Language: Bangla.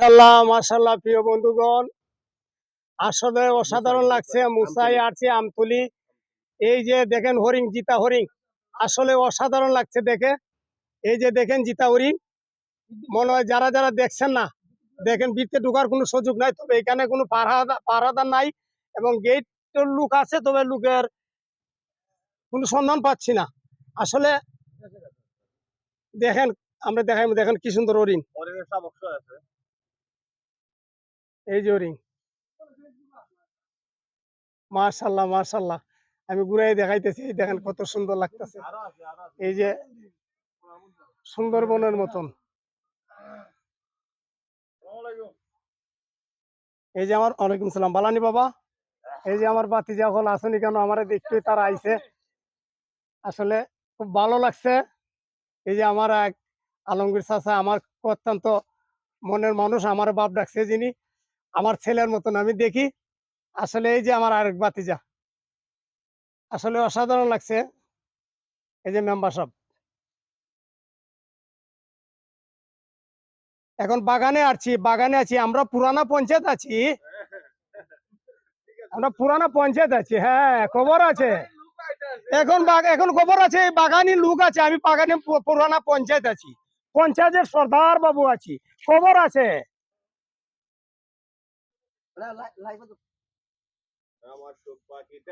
মাশাল্লাহ মাশাল্লাহ প্রিয় বন্ধুগণ। আসলে অসাধারণ লাগছে, মুসাই আছে আমতুলি। এই যে দেখেন হরিং জিতা হরিং আসলে অসাধারণ লাগছে দেখে। এই যে দেখেন জিতা হরিং মনে হয় যারা যারা দেখছেন না, দেখেন বৃত্তে ঢোকার কোনো সুযোগ নাই, তবে এখানে কোনো পাহারা, পাহারাদার নাই এবং গেট লুক আছে, তবে লুকের কোনো সন্ধান পাচ্ছি না। আসলে দেখেন, আমরা দেখাই, দেখেন কি সুন্দর হরিণ। এই যে রিং মার্শাল্লাহ মার্শাল্লাহ আমি ঘুরাই দেখাইতেছি দেখেন কত সুন্দর লাগতেছে। এই যে সুন্দরবনের মতন। এই যে আমার, ওয়ালাইকুম সালাম। বালানি বাবা, এই যে আমার বাতিজা হল আসনি কেন, আমার দেখতে তারা আইছে। আসলে খুব ভালো লাগছে। এই যে আমার এক আলমগীর চাচা, আমার অত্যন্ত মনের মানুষ, আমার বাপ ডাকছে যিনি। আমার ছেলের মতন আমি দেখি। আসলে এই যে আমার আরেক বাতিজা আসলে অসাধারণ লাগছে। এই যে মেম্বার সব। এখন বাগানে আছি বাগানে আছি। আমরা পুরানা পঞ্চায়েত আছি। আমরা পুরানা পঞ্চায়েত আছি। হ্যাঁ খবর আছে। এখন এখন খবর আছে বাগানি লোক আছে। আমি বাগানে পুরানা পঞ্চায়েত আছি। পঞ্চায়েতের সর্দার বাবু আছি। খবর আছে। আমার চোখ পাখিটা